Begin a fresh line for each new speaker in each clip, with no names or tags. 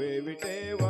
வேவிட்டேவா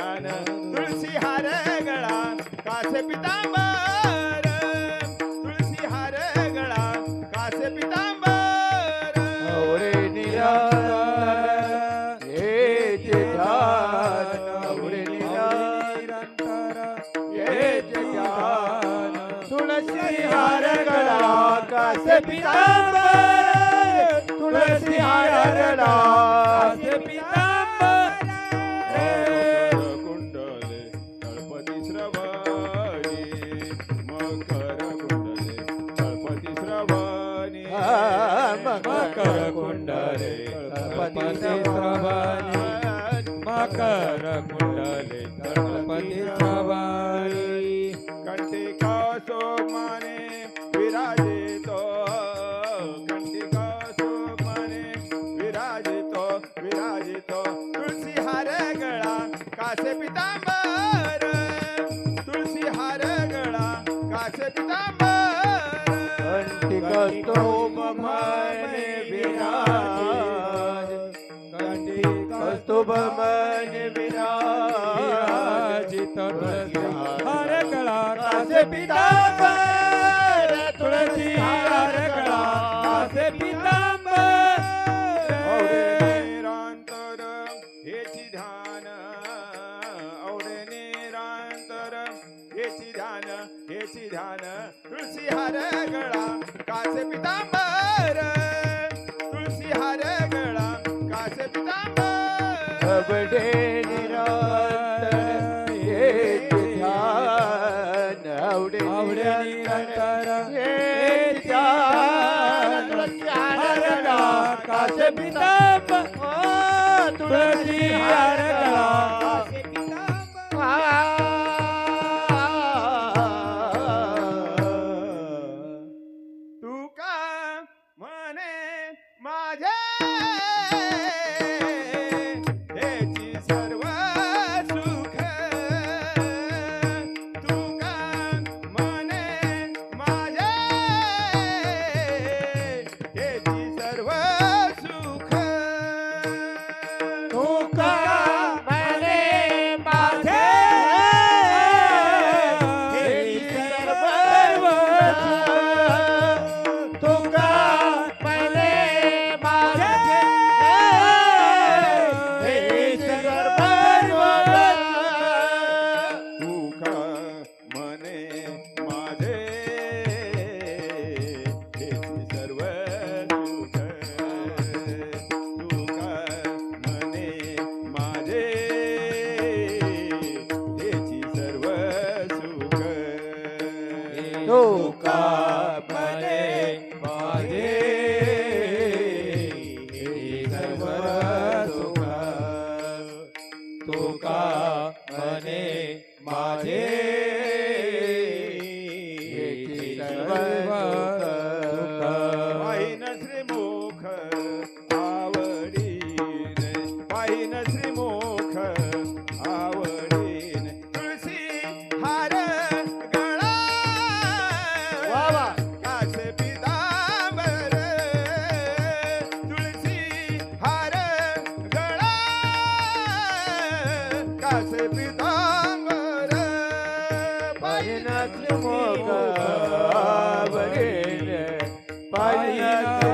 ध्यान
तुळसी हार गळा कास पितांबर तुळसी हार गळा कास पितांबर.
औरे निराधार हे जे ध्यान हार गळा कास पितांबर
तुळसी हार गळा कास
मकर कुंडले गणपती श्रवणी.
मकर कुंडले गणपती श्रवणी. मकर
शोभमन विराजित हर
कला का से पिता ਆਸ ਬਿਨਾ ਪ ਤੁਲਸੀ ਹਰ ਕਲਾ
तुका
मने माझे
सर्व
तुका श्रीमुख आवडी पाहिन कास पितांबर
पाहिनाच मोक आवडीने पाहिनाच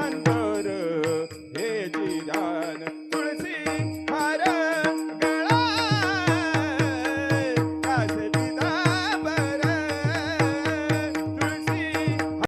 Run, run.